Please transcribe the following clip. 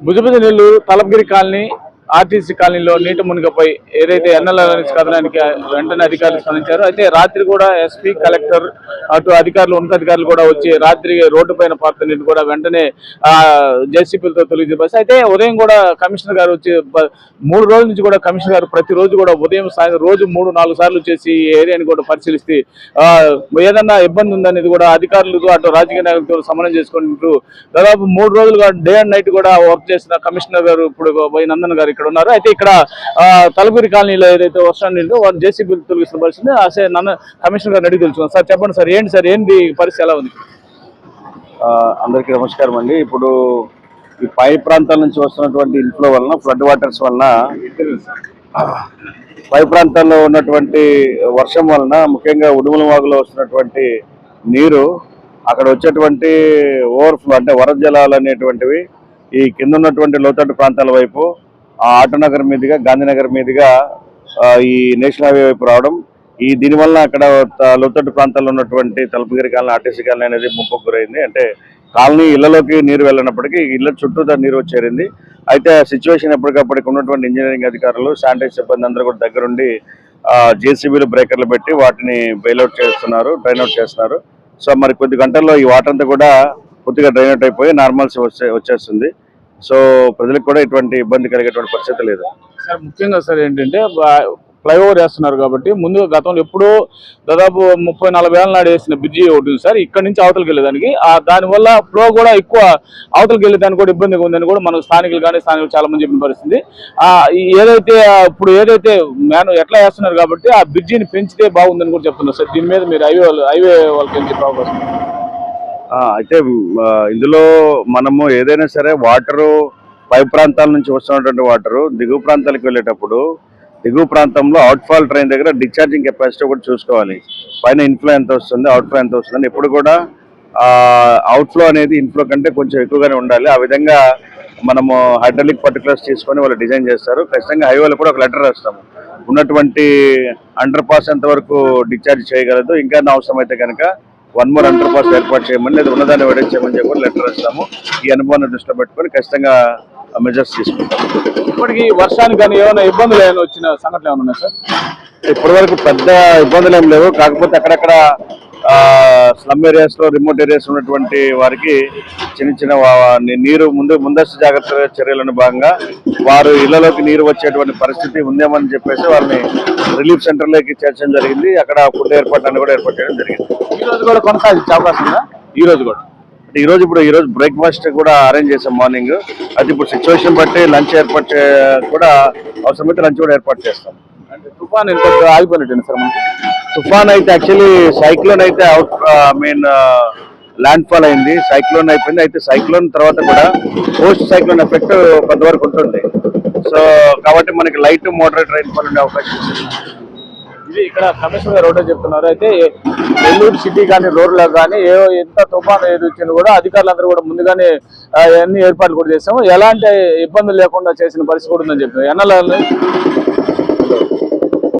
భుజభుజ Nellore Talapagiri colony RTC కాలనీలో నీటి మునిగపోయి ఏదైతే ఎన్ఎల్ కథనానికి వెంటనే అధికారులు స్పందించారు అయితే రాత్రి కూడా ఎస్పీ కలెక్టర్ అటు అధికారులు ఉన్నతాధికారులు కూడా వచ్చి రాత్రి రోడ్డు పైన పారుతున్న నీటిని కూడా వెంటనే జేసీపీలతో తొలగించే అయితే ఉదయం కూడా కమిషనర్ గారు వచ్చి మూడు రోజుల నుంచి కూడా కమిషనర్ గారు ప్రతిరోజు కూడా ఉదయం సాయంత్రం రోజు మూడు నాలుగు సార్లు చేసి ఈ ఏరియాని కూడా పరిశీలిస్తే ఏదన్నా ఇబ్బంది ఉందనేది కూడా అధికారులతో అటు రాజకీయ నాయకులతో సమన్వయం చేసుకుంటూ దాదాపు మూడు రోజులుగా డే అండ్ నైట్ కూడా వర్క్ చేసిన కమిషనర్ గారు ఇప్పుడు వై నందన్ గారు ఇక్కడ ఉన్నారు. అయితే ఇక్కడ తలగూరి కాలనీలో ఏదైతే వర్షం నీళ్ళు వారు జేసీబీ తొలగిస్తున్న పరిస్థితి అసే నన్న కమిషనర్ గారిని అడిగి తెలుసుకున్నాను సార్ చెప్పండి సార్ ఏంటి సార్ ఏంటి పరిస్థితి ఎలా ఉంది? అందరికీ నమస్కారం అండి. ఇప్పుడు ఈ పై ప్రాంతాల నుంచి వస్తున్నటువంటి ఇన్ఫ్లో వలన ఫ్లడ్ వాటర్స్ వలన పై ప్రాంతాల్లో ఉన్నటువంటి వర్షం వలన ముఖ్యంగా ఉడుముల వాగులో వస్తున్నటువంటి నీరు అక్కడ వచ్చేటువంటి ఓవర్ఫ్లో అంటే వరద జలాలు అనేటువంటివి ఈ కింద ఉన్నటువంటి లోతట్టు ప్రాంతాల వైపు ఆటోనగర్ మీదుగా గాంధీనగర్ మీదుగా ఈ నేషనల్ హైవే వైపు రావడం. ఈ దీనివల్ల అక్కడ లోతట్టు ప్రాంతాల్లో ఉన్నటువంటి తలుపుగిరి కాలనీ ఆర్టీసీ కాలనీ అనేది ముప్పుకు గురైంది. అంటే కాలనీ ఇళ్ళలోకి నీరు వెళ్ళినప్పటికీ ఇళ్ళ చుట్టూ నీరు వచ్చేరింది. అయితే సిచ్యువేషన్ ఎప్పటికప్పటికి ఉన్నటువంటి ఇంజనీరింగ్ అధికారులు శానిటైజ్ సిబ్బంది అందరూ కూడా దగ్గరుండి జేసీబీలు బ్రేకర్లు పెట్టి వాటిని బెయిల్అవుట్ చేస్తున్నారు డ్రైన్ అవుట్ చేస్తున్నారు. సో మరి కొద్ది గంటల్లో ఈ వాటర్ అంతా కూడా పూర్తిగా డ్రైన్ అవుట్ అయిపోయి నార్మల్స్ వచ్చే వచ్చేస్తుంది. సో ప్రజలకు కూడా ఎటువంటి ఇబ్బంది కలిగేటువంటి పరిస్థితి లేదు. సార్ ముఖ్యంగా సార్ ఏంటంటే ఫ్లైఓవర్ వేస్తున్నారు కాబట్టి ముందుగా గతంలో ఎప్పుడో దాదాపు ముప్పై నలభై ఏళ్ళ నాడు వేసిన బ్రిడ్జి ఒకటి ఉంది సార్. ఇక్కడ నుంచి అవతలకి వెళ్ళేదానికి. ఆ దానివల్ల ఫ్లో కూడా ఎక్కువ అవతలకి వెళ్ళేదానికి కూడా ఇబ్బందిగా ఉందని కూడా మన స్థానికులు కానీ స్థానికులు చాలా మంది చెప్పిన పరిస్థితి. ఆ ఏదైతే ఇప్పుడు ఏదైతే మ్యాన్ ఎట్లా వేస్తున్నారు కాబట్టి ఆ బ్రిడ్జిని పెంచితే బాగుందని కూడా చెప్తున్నారు సార్. దీని మీద మీరు హైవే హైవే వాళ్ళకి ఏం చెప్పే అవకాశం ఉంది? అయితే ఇందులో మనము ఏదైనా సరే వాటరు పై ప్రాంతాల నుంచి వస్తున్నటువంటి వాటరు దిగువ ప్రాంతాలకు వెళ్ళేటప్పుడు దిగువ ప్రాంతంలో అవుట్ఫాల్ ట్రైన్ దగ్గర డిశ్చార్జింగ్ కెపాసిటీ కూడా చూసుకోవాలి. పైన ఇన్ఫ్లో ఎంత వస్తుంది అవుట్ఫ్లో ఎంత వస్తుంది ఎప్పుడు కూడా అవుట్ఫ్లో అనేది ఇన్ఫ్లో కంటే కొంచెం ఎక్కువగానే ఉండాలి. ఆ విధంగా మనము హైడ్రాలిక్ పర్టికులర్స్ తీసుకొని వాళ్ళు డిజైన్ చేస్తారు. ఖచ్చితంగా హైవేలో కూడా ఒక లెటర్ రాస్తాము. ఉన్నటువంటి అండర్ పాస్ ఎంతవరకు డిశ్చార్జ్ చేయగలదు ఇంకా అవసరం అయితే కనుక వన్ మోర్ అండర్ పాస్ ఏర్పాటు చేయమని లేదా ఉన్నదాన్ని వెడించమని చెప్పి లెటర్ ఇస్తాము ఈ అనుభవాన్ని దృష్టిలో పెట్టుకొని ఖచ్చితంగా మెజర్స్ తీసుకుంటాం. ఇప్పటికి వర్షానికి కానీ ఏమైనా ఇబ్బందులు ఏమైనా వచ్చిన సంఘటనలు ఏమైనా ఉన్నాయి సార్? ఇప్పటి వరకు పెద్ద ఇబ్బందులు ఏం లేవు. కాకపోతే అక్కడక్కడ స్లమ్ ఏరియాస్లో రిమోట్ ఏరియాస్ ఉన్నటువంటి వారికి చిన్న చిన్న నీరు ముందు ముందస్తు జాగ్రత్త చర్యలను భాగంగా వారు ఇళ్ళలోకి నీరు వచ్చేటువంటి పరిస్థితి ఉందేమని చెప్పేసి వారిని రిలీఫ్ సెంటర్లోకి చేర్చడం జరిగింది. అక్కడ ఫుడ్ ఏర్పాట్లను కూడా ఏర్పాటు చేయడం జరిగింది. ఈ రోజు కూడా కొనసాగించే అవకాశం ఈ రోజు కూడా. అంటే ఈ రోజు ఇప్పుడు ఈ రోజు బ్రేక్ఫాస్ట్ కూడా అరేంజ్ చేసాం మార్నింగ్. అది ఇప్పుడు సిచ్యువేషన్ బట్టి లంచ్ ఏర్పాటు కూడా అవసరమైతే లంచ్ కూడా ఏర్పాటు చేస్తాం. అంటే తుఫాన్ ఎంత ఆగిపోయినట్టు సార్ మనకి? తుఫాన్ అయితే యాక్చువల్లీ సైక్లోన్ అయితే అవుట్ మీన్ ల్యాండ్ ఫాల్ అయింది. సైక్లోన్ అయిపోయింది. అయితే సైక్లోన్ తర్వాత కూడా పోస్ట్ సైక్లోన్ ఎఫెక్ట్ కొంతవరకు ఉంటుంది. సో కాబట్టి మనకి లైట్ మోడరేట్ రైన్ ఫాల్ ఉండే అవకాశం ఇది ఇక్కడ కమిషనర్ గారు ఒకటే చెప్తున్నారు. అయితే నెల్లూరు సిటీ కానీ రోడ్లో కానీ ఏ ఎంత తుఫాను ఏది వచ్చినా కూడా అధికారులందరూ కూడా ముందుగానే అన్ని ఏర్పాట్లు కూడా చేస్తాము ఎలాంటి ఇబ్బందులు లేకుండా చేసిన పరిస్థితి కూడా ఉందని చెప్పారు ఎన్నలని